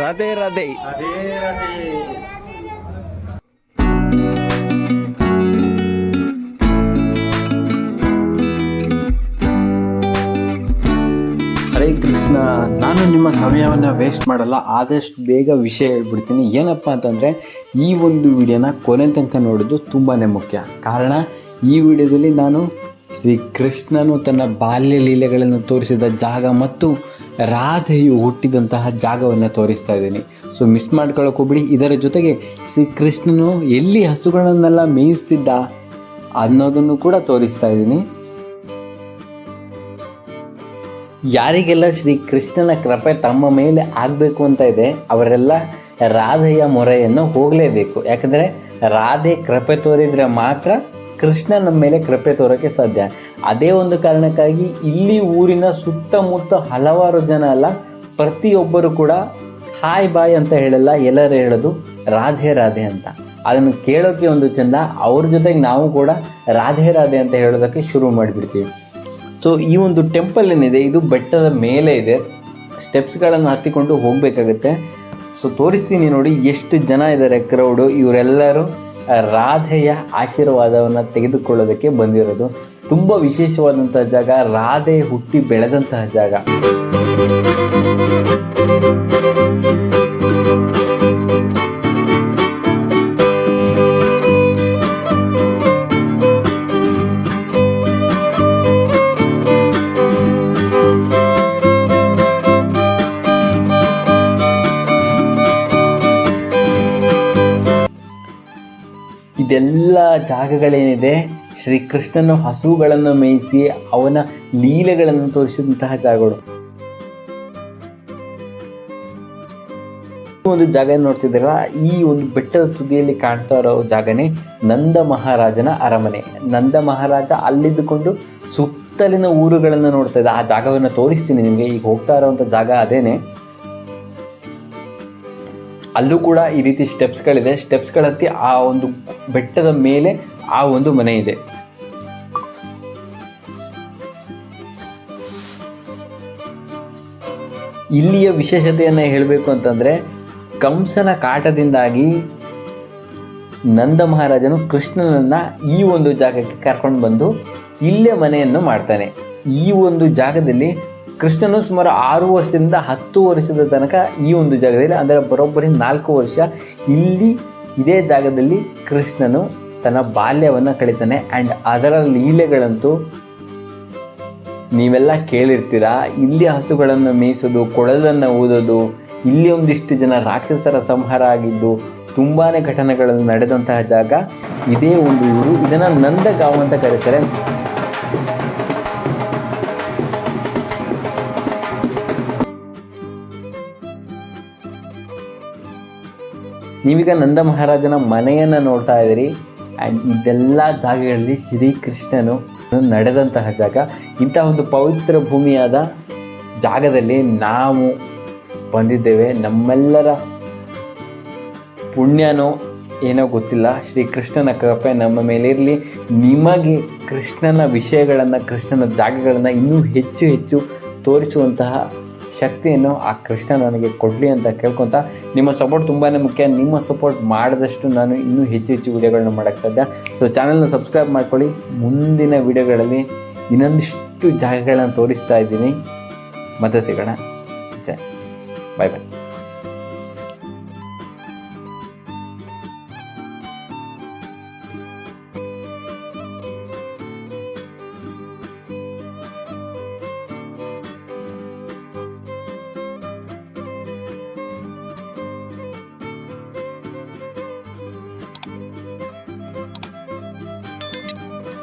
ರಾಧೆ ರಾಧೆ. ಹರೇ ಕೃಷ್ಣ ನಾನು ನಿಮ್ಮ ಸಮಯವನ್ನು ವೇಸ್ಟ್ ಮಾಡಲ್ಲ ಆದಷ್ಟು ಬೇಗ ವಿಷಯ ಹೇಳ್ಬಿಡ್ತೀನಿ. ಏನಪ್ಪ ಅಂತಂದರೆ ಈ ಒಂದು ವಿಡಿಯೋನ ಕೊನೆ ತನಕ ನೋಡೋದು ತುಂಬಾ ಮುಖ್ಯ. ಕಾರಣ ಈ ವಿಡಿಯೋದಲ್ಲಿ ನಾನು ಶ್ರೀ ಕೃಷ್ಣನು ತನ್ನ ಬಾಲ್ಯ ಲೀಲೆಗಳನ್ನು ತೋರಿಸಿದ ಜಾಗ ಮತ್ತು ರಾಧೆಯು ಹುಟ್ಟಿದಂತಹ ಜಾಗವನ್ನು ತೋರಿಸ್ತಾ ಇದ್ದೀನಿ. ಸೊ ಮಿಸ್ ಮಾಡ್ಕೊಳ್ಳೋಕೆ ಹೋಗ್ಬಿಡಿ ಇದರ ಜೊತೆಗೆ ಶ್ರೀ ಕೃಷ್ಣನು ಎಲ್ಲಿ ಹಸುಗಳನ್ನೆಲ್ಲ ಮೇಯಿಸ್ತಿದ್ದ ಅನ್ನೋದನ್ನು ಕೂಡ ತೋರಿಸ್ತಾ ಇದ್ದೀನಿ. ಯಾರಿಗೆಲ್ಲ ಶ್ರೀ ಕೃಷ್ಣನ ಕೃಪೆ ತಮ್ಮ ಮೇಲೆ ಆಗಬೇಕು ಅಂತ ಇದೆ, ಅವರೆಲ್ಲ ರಾಧೆಯ ಮೊರೆಯನ್ನು ಹೋಗಲೇಬೇಕು. ಯಾಕಂದರೆ ರಾಧೆ ಕೃಪೆ ತೋರಿದರೆ ಮಾತ್ರ ಕೃಷ್ಣ ನಮ್ಮ ಮೇಲೆ ಕೃಪೆ ತೋರೋಕ್ಕೆ ಸಾಧ್ಯ. ಅದೇ ಒಂದು ಕಾರಣಕ್ಕಾಗಿ ಇಲ್ಲಿ ಊರಿನ ಸುತ್ತಮುತ್ತ ಹಲವಾರು ಜನ ಅಲ್ಲ, ಪ್ರತಿಯೊಬ್ಬರು ಕೂಡ ಹಾಯ್ ಬಾಯ್ ಅಂತ ಹೇಳಲ್ಲ, ಎಲ್ಲರೂ ಹೇಳೋದು ರಾಧೆ ರಾಧೆ ಅಂತ. ಅದನ್ನು ಕೇಳೋಕ್ಕೆ ಒಂದು ಚಂದ, ಅವ್ರ ಜೊತೆಗೆ ನಾವು ಕೂಡ ರಾಧೆ ರಾಧೆ ಅಂತ ಹೇಳೋದಕ್ಕೆ ಶುರು ಮಾಡಿಬಿಡ್ತೀವಿ. ಸೊ ಈ ಒಂದು ಟೆಂಪಲ್ ಏನಿದೆ, ಇದು ಬೆಟ್ಟದ ಮೇಲೆ ಇದೆ. ಸ್ಟೆಪ್ಸ್ಗಳನ್ನು ಹತ್ತಿಕೊಂಡು ಹೋಗಬೇಕಾಗುತ್ತೆ. ಸೊ ತೋರಿಸ್ತೀನಿ ನೋಡಿ, ಎಷ್ಟು ಜನ ಇದ್ದಾರೆ ಕ್ರೌಡು ಇವರೆಲ್ಲರೂ ರಾಧೆಯ ಆಶೀರ್ವಾದವನ್ನು ತೆಗೆದುಕೊಳ್ಳೋದಕ್ಕೆ ಬಂದಿರೋದು. ತುಂಬ ವಿಶೇಷವಾದಂತಹ ಜಾಗ ರಾಧೆ ಹುಟ್ಟಿ ಬೆಳೆದಂತಹ ಜಾಗ. ಇದೆಲ್ಲ ಜಾಗಗಳೇನಿದೆ, ಶ್ರೀಕೃಷ್ಣನು ಹಸುಗಳನ್ನು ಮೇಯಿಸಿ ಅವನ ಲೀಲೆಗಳನ್ನು ತೋರಿಸಿದಂತಹ ಜಾಗಗಳು. ಒಂದು ಜಾಗ ನೋಡ್ತಿದ್ದೀರಾ? ಈ ಒಂದು ಬೆಟ್ಟದ ತುದಿಯಲ್ಲಿ ಕಾಣ್ತಾ ಇರೋ ಜಾಗನೇ ನಂದ ಮಹಾರಾಜನ ಅರಮನೆ. ನಂದ ಮಹಾರಾಜ ಅಲ್ಲಿದ್ದುಕೊಂಡು ಸುತ್ತಲಿನ ಊರುಗಳನ್ನು ನೋಡ್ತಾ ಇದ್ದ. ಆ ಜಾಗವನ್ನು ತೋರಿಸ್ತೀನಿ ನಿಮಗೆ. ಈಗ ಹೋಗ್ತಾ ಇರೋವಂಥ ಜಾಗ ಅದೇನೆ. ಅಲ್ಲೂ ಕೂಡ ಈ ರೀತಿ ಸ್ಟೆಪ್ಸ್ಗಳಿದೆ ಸ್ಟೆಪ್ಸ್ಗಳ ಹತ್ತಿ ಆ ಒಂದು ಬೆಟ್ಟದ ಮೇಲೆ ಆ ಒಂದು ಮನೆ ಇದೆ. ಇಲ್ಲಿಯ ವಿಶೇಷತೆಯನ್ನು ಹೇಳಬೇಕು ಅಂತಂದರೆ, ಕಂಸನ ಕಾಟದಿಂದಾಗಿ ನಂದ ಮಹಾರಾಜನು ಕೃಷ್ಣನನ್ನು ಈ ಒಂದು ಜಾಗಕ್ಕೆ ಕರ್ಕೊಂಡು ಬಂದು ಇಲ್ಲೇ ಮನೆಯನ್ನು ಮಾಡ್ತಾನೆ. ಈ ಒಂದು ಜಾಗದಲ್ಲಿ ಕೃಷ್ಣನು ಸುಮಾರು ಆರು ವರ್ಷದಿಂದ ಹತ್ತು ವರ್ಷದ ತನಕ ಈ ಒಂದು ಜಾಗದಲ್ಲಿ, ಅಂದರೆ ಬರೋಬ್ಬರಿ ನಾಲ್ಕು ವರ್ಷ ಇಲ್ಲಿ ಇದೇ ಜಾಗದಲ್ಲಿ ಕೃಷ್ಣನು ತನ್ನ ಬಾಲ್ಯವನ್ನು ಕಳೀತಾನೆ. ಆ್ಯಂಡ್ ಅದರ ಲೀಲೆಗಳಂತೂ ನೀವೆಲ್ಲ ಕೇಳಿರ್ತೀರಾ? ಇಲ್ಲಿ ಹಸುಗಳನ್ನು ಮೇಯಿಸೋದು, ಕೊಳಲನ್ನು ಊದೋದು, ಇಲ್ಲಿ ಒಂದಿಷ್ಟು ಜನ ರಾಕ್ಷಸರ ಸಂಹಾರ ಆಗಿದ್ದು ತುಂಬಾ ಘಟನೆಗಳು ನಡೆದಂತಹ ಜಾಗ ಇದೇ ಒಂದು ಊರು. ಇದನ್ನು ನಂದಗಾಂವ್ ಅಂತ ಕರೀತಾರೆ. ನೀವೀಗ ನಂದ ಮಹಾರಾಜನ ಮನೆಯನ್ನು ನೋಡ್ತಾ ಇದ್ದೀರಿ. ಆ್ಯಂಡ್ ಇದೆಲ್ಲ ಜಾಗಗಳಲ್ಲಿ ಶ್ರೀಕೃಷ್ಣನು ನಡೆದಂತಹ ಜಾಗ. ಇಂತಹ ಒಂದು ಪವಿತ್ರ ಭೂಮಿಯಾದ ಜಾಗದಲ್ಲಿ ನಾವು ಬಂದಿದ್ದೇವೆ. ನಮ್ಮೆಲ್ಲರ ಪುಣ್ಯನೋ ಏನೋ ಗೊತ್ತಿಲ್ಲ. ಶ್ರೀಕೃಷ್ಣನ ಕೃಪೆ ನಮ್ಮ ಮೇಲೆ ಇರಲಿ. ನಿಮಗೆ ಕೃಷ್ಣನ ವಿಷಯಗಳನ್ನು, ಕೃಷ್ಣನ ಜಾಗಗಳನ್ನು ಇನ್ನೂ ಹೆಚ್ಚು ಹೆಚ್ಚು ತೋರಿಸುವಂತಹ ಶಕ್ತಿಯನ್ನು ಆ ಕೃಷ್ಣ ನನಗೆ ಕೊಡಲಿ ಅಂತ ಕೇಳ್ಕೊತ ನಿಮ್ಮ ಸಪೋರ್ಟ್ ತುಂಬಾ ಮುಖ್ಯ. ನಿಮ್ಮ ಸಪೋರ್ಟ್ ಮಾಡಿದಷ್ಟು ನಾನು ಇನ್ನೂ ಹೆಚ್ಚು ಹೆಚ್ಚು ವಿಡಿಯೋಗಳನ್ನ ಮಾಡೋಕ್ಕೆ ಸಾಧ್ಯ. ಸೊ ಚಾನಲ್ನ ಸಬ್ಸ್ಕ್ರೈಬ್ ಮಾಡ್ಕೊಳ್ಳಿ. ಮುಂದಿನ ವಿಡಿಯೋಗಳಲ್ಲಿ ಇನ್ನೊಂದಿಷ್ಟು ಜಾಗಗಳನ್ನು ತೋರಿಸ್ತಾ ಇದ್ದೀನಿ. ಮತ್ತೆ ಸಿಗೋಣ. ಜೈ. ಬಾಯ್ ಬಾಯ್